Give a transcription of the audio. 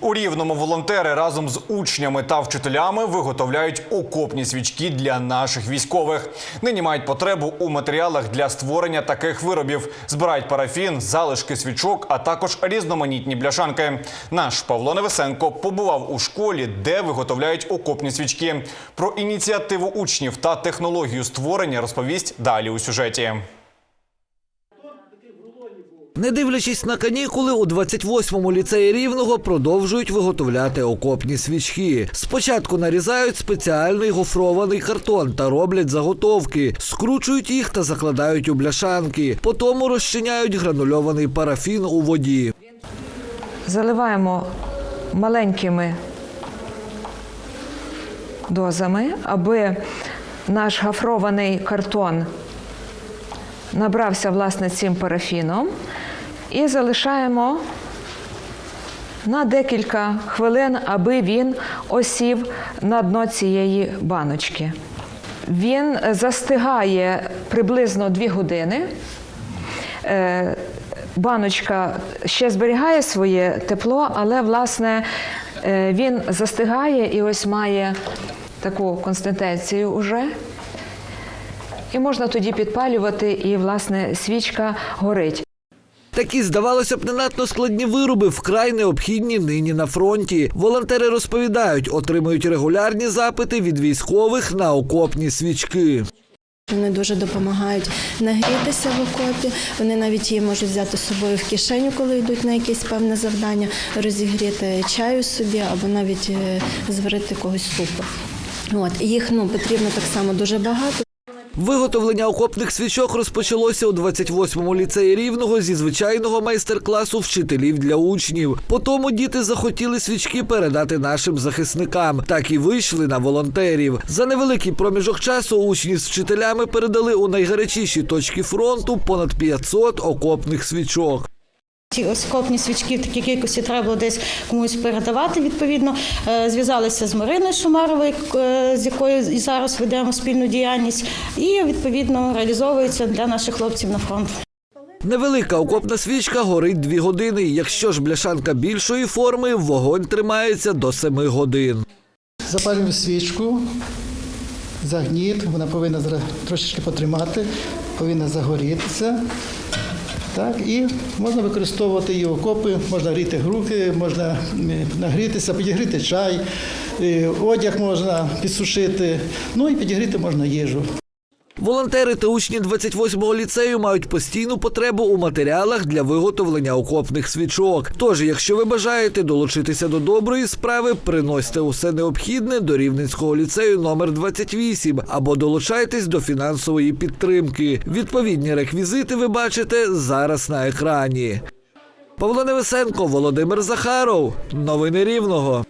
У рівному волонтери разом з учнями та вчителями виготовляють окопні свічки для наших військових. Нині мають потребу у матеріалах для створення таких виробів. Збирають парафін, залишки свічок, а також різноманітні бляшанки. Наш Павло Невесенко побував у школі, де виготовляють окопні свічки. Про ініціативу учнів та технологію створення розповість далі у сюжеті. Не дивлячись на канікули, у 28-му ліцеї Рівного продовжують виготовляти окопні свічки. Спочатку нарізають спеціальний гофрований картон та роблять заготовки, скручують їх та закладають у бляшанки. Потім розчиняють гранульований парафін у воді. Заливаємо маленькими дозами, аби наш гафрований картон набрався власне цим парафіном і залишаємо на декілька хвилин, аби він осів на дно цієї баночки. Він застигає приблизно 2 години. Е, Баночка ще зберігає своє тепло, але власне е, він застигає і ось має таку консистенцію уже. І можна тоді підпалювати, і власне свічка горить. Такі, здавалося б, не надто складні вироби вкрай необхідні нині на фронті. Волонтери розповідають, отримують регулярні запити від військових на окопні свічки. Вони дуже допомагають нагрітися в окопі. Вони навіть її можуть взяти з собою в кишеню, коли йдуть на якесь певне завдання, розігріти чаю собі або навіть е, зварити когось супу. От їх ну потрібно так само дуже багато. Виготовлення окопних свічок розпочалося у 28-му ліцеї Рівного зі звичайного майстер-класу вчителів для учнів. По тому діти захотіли свічки передати нашим захисникам. Так і вийшли на волонтерів. За невеликий проміжок часу учні з вчителями передали у найгарячіші точки фронту понад 500 окопних свічок. Ці оскопні свічки в такій кількості треба було десь комусь передавати. Відповідно, Е, зв'язалися з Мариною Шумаровою, е, з якою і зараз ведемо спільну діяльність, і відповідно реалізовується для наших хлопців на фронт. Невелика окопна свічка горить дві години. Якщо ж бляшанка більшої форми, вогонь тримається до 7 годин. Запалюємо свічку, загніт, вона повинна трошечки потримати, повинна загорітися. Так, і можна використовувати її окопи, можна гріти руки, можна нагрітися, підігріти чай, е, одяг можна підсушити, ну і підігріти можна їжу. Волонтери та учні 28-го ліцею мають постійну потребу у матеріалах для виготовлення окопних свічок. Тож, якщо ви бажаєте долучитися до доброї справи, приносьте усе необхідне до Рівненського ліцею номер 28 або долучайтесь до фінансової підтримки. Відповідні реквізити ви бачите зараз на екрані. Павло Невесенко, Володимир Захаров. Новини Рівного.